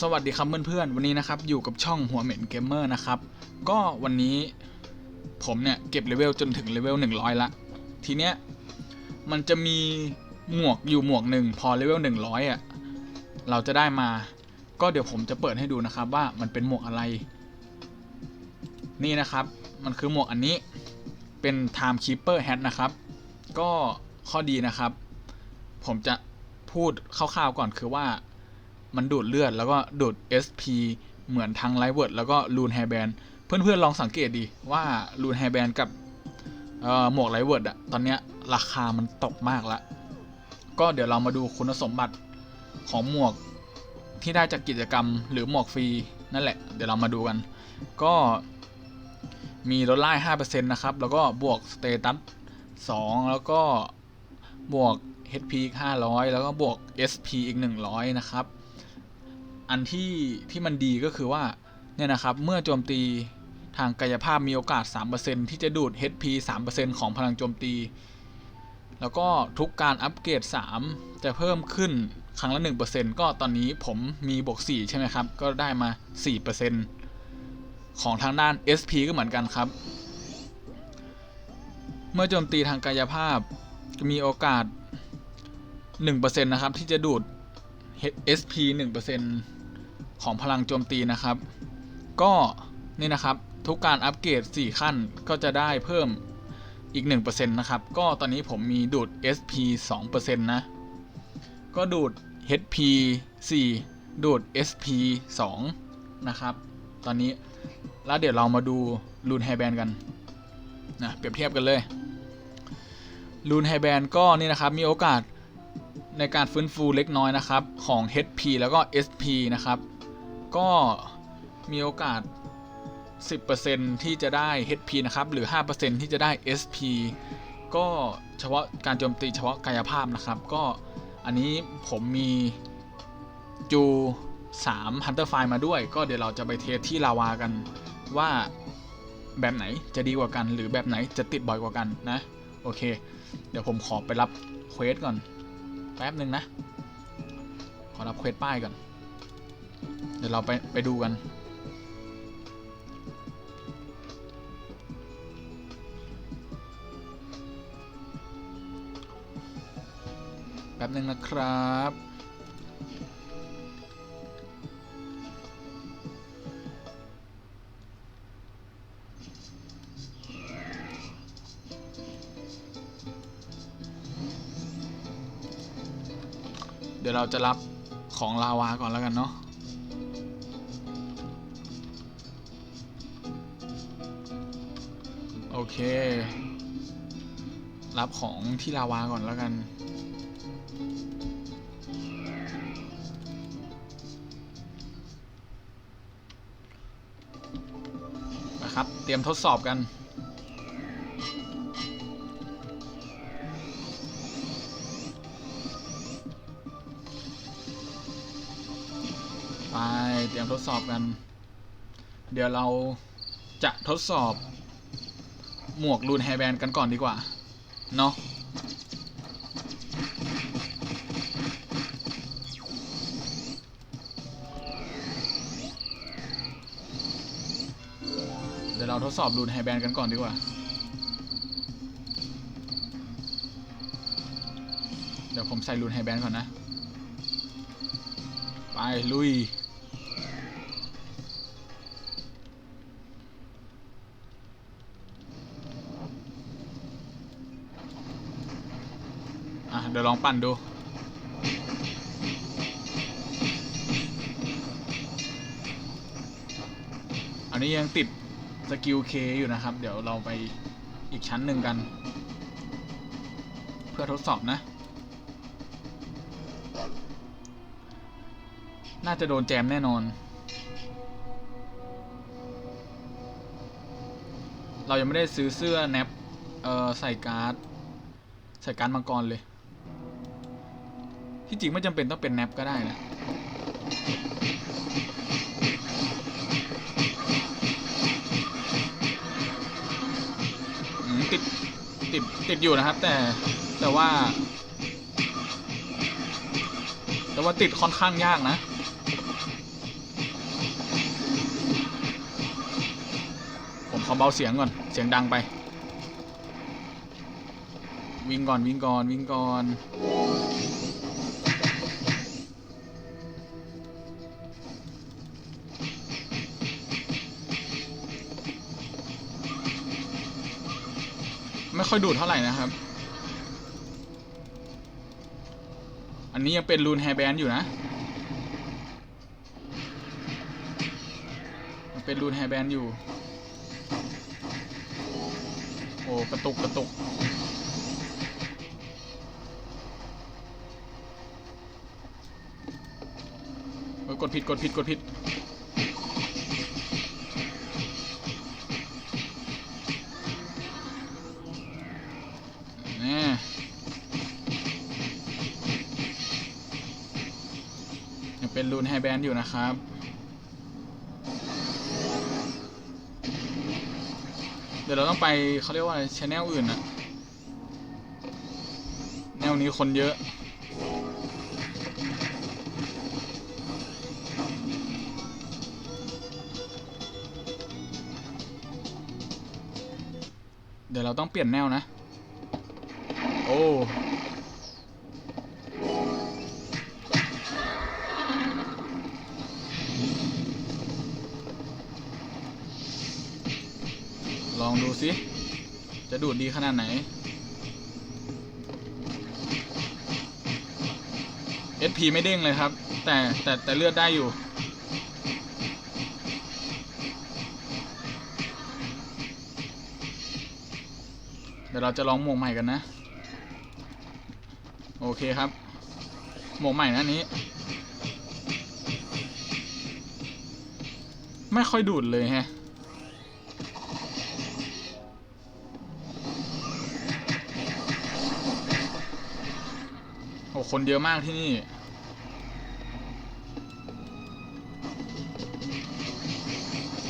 สวัสดีครับเพื่อนๆ วันนี้นะครับอยู่กับช่องหัวเหม็นเกมเมอร์นะครับ ก็วันนี้ผมเนี่ยเก็บเลเวลจนถึงเลเวล100 ละ ทีเนี้ยมันจะมีหมวกอยู่หมวกหนึ่งพอเลเวล100อะเราจะได้มา ก็เดี๋ยวผมจะเปิดให้ดูนะครับว่ามันเป็นหมวกอะไร นี่นะครับมันคือหมวกอันนี้เป็น Time Keeper Hat นะครับ ก็ข้อดีนะครับ ผมจะพูดคร่าวๆก่อนคือว่า มันดูดเลือด แล้วก็ดูด SP เหมือนทั้งไลเวิร์ดแล้วก็ลูนแฮร์แบนเพื่อนๆลองสังเกตดีว่าลูนแฮร์แบนกับหมวกไลเวิร์ดอะตอนเนี้ยราคามันตกมากละ ก็เดี๋ยวเรามาดูคุณสมบัติของหมวกที่ได้จากกิจกรรมหรือหมวกฟรีนั่นแหละ เดี๋ยวเรามาดูกัน ก็มีลดไล่ห้าเปอร์เซ็นต์นะครับ แล้วก็บวกสเตตัสสองแล้วก็บวก HP อีก500 แล้วก็บวก SP อีก 100 นะครับ อันที่ที่มันดีก็คือว่าเนี่ยนะครับเมื่อโจมตีทางกายภาพมีโอกาส 3%ที่จะดูด HP 3%ของพลังโจมตี แล้วก็ทุกการอัปเกรด 3 จะเพิ่มขึ้นครั้งละ 1%ก็ตอนนี้ผมมีบวก 4 ใช่ไหมครับ ก็ได้มา 4%ของทางด้าน SP ก็เหมือนกันครับ เมื่อโจมตีทางกายภาพมีโอกาส 1%นะครับ ที่จะดูด SP 1% ของพลังโจมตีนะครับ ก็นี่นะครับทุกการอัปเกรด 4 ขั้นก็จะได้เพิ่มอีก 1%นะครับ ก็ตอนนี้ผมมีดูด SP 2%นะ ก็ดูด HP 4 ดูด SP 2 นะครับ ตอนนี้แล้วเดี๋ยวเรามาดูรูนแฮร์แบนกันนะเปรียบเทียบกันเลยรูนแฮร์แบนก็นี่นะครับ มีโอกาสในการฟื้นฟูเล็กน้อยนะครับ ของ HP แล้วก็ SP นะครับ ก็มีโอกาส 10%ที่จะได้ HP นะครับ หรือ 5%ที่จะได้ SP ก็เฉพาะการโจมตีเฉพาะกายภาพนะครับ ก็อันนี้ผมมีจู3 Hunter File มาด้วย ก็เดี๋ยวเราจะไปเทสที่ลาวากันว่าแบบไหนจะดีกว่ากัน หรือแบบไหนจะติดบ่อยกว่ากันนะ โอเค เดี๋ยวผมขอไปรับเควสก่อน แป๊บหนึ่งนะ ขอรับเควสป้ายก่อน เดี๋ยวเราไปไปดูกัน แป๊บหนึ่งนะครับเดี๋ยวเราจะรับของลาวาก่อนแล้วกันเนาะ โอเค รับของที่ลาวาก่อนแล้วกัน นะครับ เตรียมทดสอบกันไปเตรียมทดสอบกัน เดี๋ยวเราจะทดสอบ หมวกรูนแฮร์แบนกันก่อนดีกว่า เนาะเดี๋ยวเราทดสอบรูนแฮร์แบนกันก่อนดีกว่า เดี๋ยวผมใส่รูนแฮร์แบนก่อนนะ ไป ลุย องปั่นดู อันนี้ยังติดสกิลเคอยู่นะครับ เดี๋ยวเราไปอีกชั้นหนึ่งกัน เพื่อทดสอบนะ น่าจะโดนแจมแน่นอน เรายังไม่ได้ซื้อเสื้อแนปเอ่อใส่การ์ดใส่การ์ดมังกรเลย ที่จริงไม่จำเป็นต้องเป็นแนปก็ได้นะติดติดติดอยู่นะครับ แต่แต่ว่า แต่ว่าติดค่อนข้างยากนะผมขอเบาเสียงก่อน เสียงดังไป วิ่งก่อนวิ่งก่อนวิ่งก่อน ไม่ค่อยดูดเท่าไหร่นะครับ อันนี้ยังเป็นรูนแฮร์แบนอยู่นะยังเป็นรูนแฮร์แบนอยู่ โอ้ กระตุก กระตุกเออกดผิด กดผิด กดผิด เป็นรูนแฮแบนอยู่นะครับ เดี๋ยวเราต้องไปเขาเรียกว่าชแนลอื่นนะแนวนี้คนเยอะ เดี๋ยวเราต้องเปลี่ยนแนวนะ โอ้ องดูสิ จะดูดดีขนาดไหน SP ไม่เด้งเลยครับ แต่แต่แต่เลือดได้อยู่ เดี๋ยวเราจะลองหมวกใหม่กันนะ โอเคครับ หมวกใหม่นะนนี้ ไม่ค่อยดูดเลยแฮะ คนเยอะมากที่นี่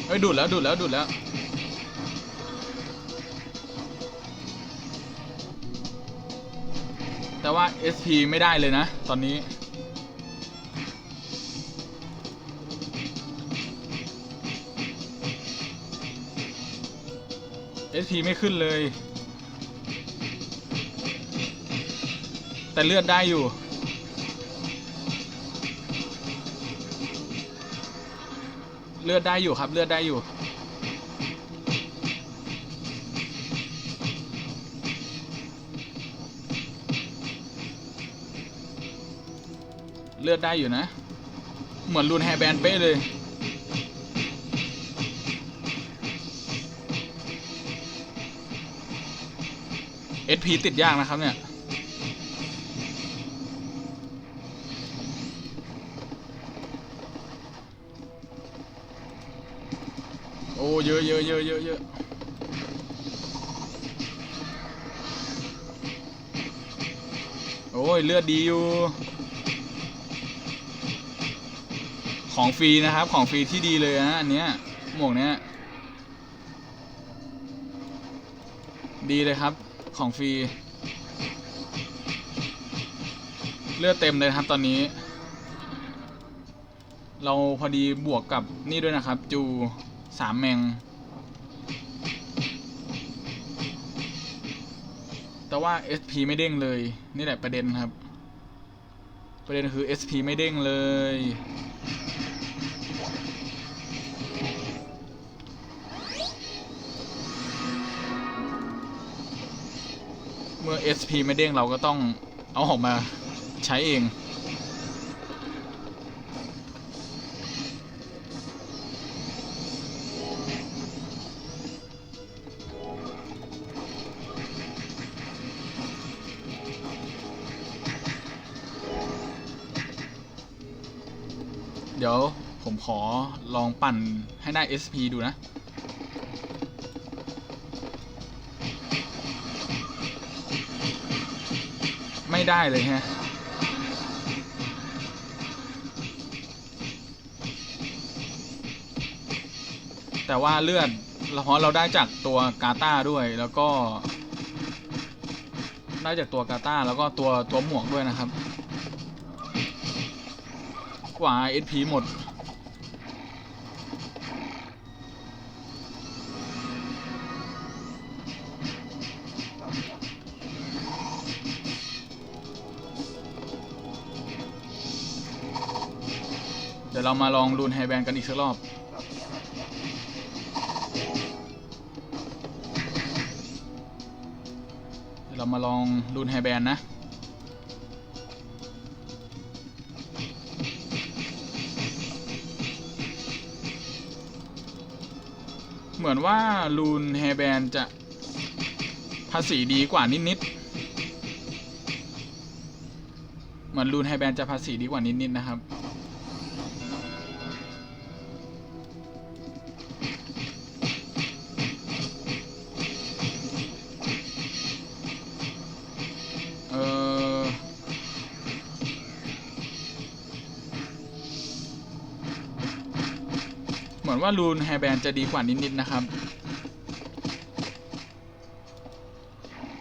เอ้ยดูดแล้วดูดแล้วดูดแล้ว แต่ว่า SP ไม่ได้เลยนะ ตอนนี้ SP ไม่ขึ้นเลย แต่เลือดได้อยู่ เลือดได้อยู่ครับเลือดได้อยู่ เลือดได้อยู่นะ เหมือนรูนแฮร์แบนเป๊ะเลย SP ติดยากนะครับเนี่ย อ้เยอะเยอะเยอะเยอะเยอะโอ้ยเลือดดีอยู่ ของฟรีนะครับของฟรีที่ดีเลยนะอันเนี้ยหมวกเนี้ยดีเลยครับของฟรีเลือดเต็มเลยครับตอนนี้ เราพอดีบวกกับนี่ด้วยนะครับ จู สามแมง แต่ว่า SP ไม่เด้งเลย นี่แหละประเด็นครับ ประเด็นคือ SP ไม่เด้งเลย เมื่อ SP ไม่เด้งเราก็ต้องเอาออกมาใช้เอง ดี๋ยวผมขอลองปั่นให้ได้ SP ดูนะ ไม่ได้เลยฮะแต่ว่าเลือดเราเพราะเราได้จากตัวกาตาด้วยแล้วก็ ได้จากตัวกาตาแล้วก็ตัวตัวหมวกด้วยนะครับ กว่า SP หมด เดี๋ยวเรามาลองรุนไฮแบนกันอีกสักรอบเดี๋ยวเรามาลองรุนไฮแบนนะ เหมือนว่ารูนแฮร์แบนจะภาษีดีกว่านิดๆเหมือนรูนแฮร์แบนจะภาษีดีกว่านิดๆนะครับ ว่ารูนแฮร์แบนจะดีกว่านิดๆนะครับ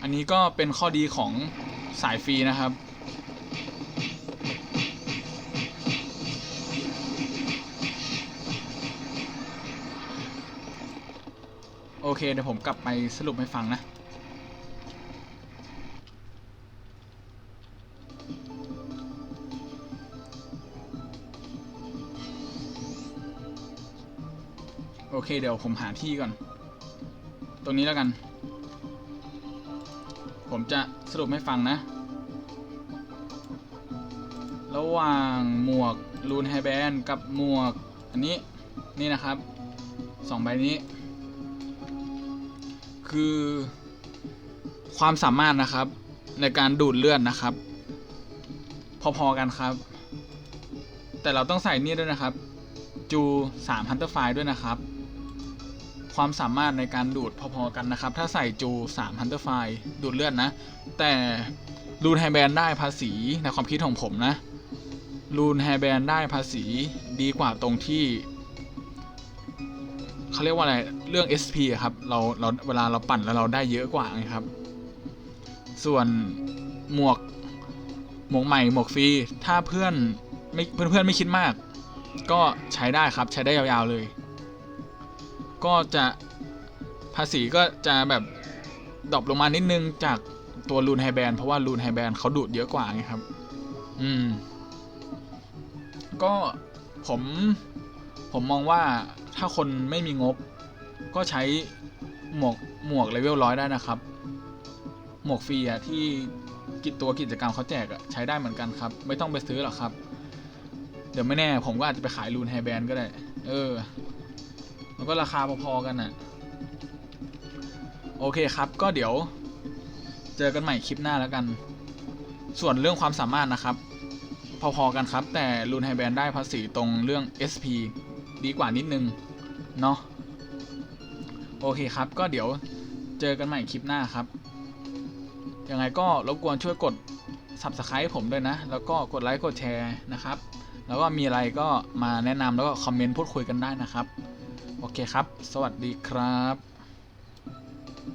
อันนี้ก็เป็นข้อดีของสายฟรีนะครับโอเคเดี๋ยวผมกลับไปสรุปให้ฟังนะ โอเคเดี๋ยวผมหาที่ก่อน ตรงนี้แล้วกัน ผมจะสรุปให้ฟังนะ ระหว่างหมวกรูนไฮแบนกับหมวก อันนี้นี่นะครับสองใบนี้ คือความสามารถนะครับในการดูดเลือดนะครับ พอๆกันครับ แต่เราต้องใส่นี่ด้วยนะครับ จู3 Hunter f i ด้วยนะครับ ความสามารถในการดูดพอๆกันนะครับ ถ้าใส่จู3 Hunter f i ดูดเลือดนะ แต่รูนไฮแบนได้ภาษีในความคิดของผมนะรูนไฮแบนได้ภาษีดีกว่าตรงที่เขาเรียกว่าอะไร เรื่อง SP อะครับเราเราเวลาเราปั่นแล้วเราได้เยอะกว่าไงครับ ส่วนหมวกหมวกใหม่หมวกฟรี ถ้าเพื่อนไม่เพื่อนๆไม่คิดมาก ก็ใช้ได้ครับใช้ได้ยาวๆเลย ก็จะภาษีก็จะแบบดรอปลงมานิดนึงจากตัวรูนไฮแบนเพราะว่ารูนไฮแบนเขาดูดเยอะกว่าไงครับ อืม ก็ผมผมมองว่าถ้าคนไม่มีงบ ก็ใช้หมวกหมวกเลเวลร้อยได้นะครับ หมวกฟรีอะที่กิจตัวกิจกรรมเขาแจกอะใช้ได้เหมือนกันครับ ไม่ต้องไปซื้อหรอกครับ เดี๋ยวไม่แน่ผมก็อาจจะไปขายรูนไฮแบนก็ได้ เออ มันก็ราคาพอๆกันน่ะ โอเคครับ ก็เดี๋ยว เจอกันใหม่คลิปหน้าแล้วกัน ส่วนเรื่องความสามารถนะครับ พอๆกันครับ แต่รูนไฮแบนได้ภาษีตรงเรื่อง SP ดีกว่านิดนึง เนาะ โอเคครับ ก็เดี๋ยวเจอกันใหม่คลิปหน้าครับ ยังไงก็รบกวนช่วยกด Subscribe ผมด้วยนะ แล้วก็กดไลค์กดแชร์นะครับ แล้วก็มีอะไรก็มาแนะนำแล้วก็คอมเมนต์พูดคุยกันได้นะครับ โอเคครับ สวัสดีครับ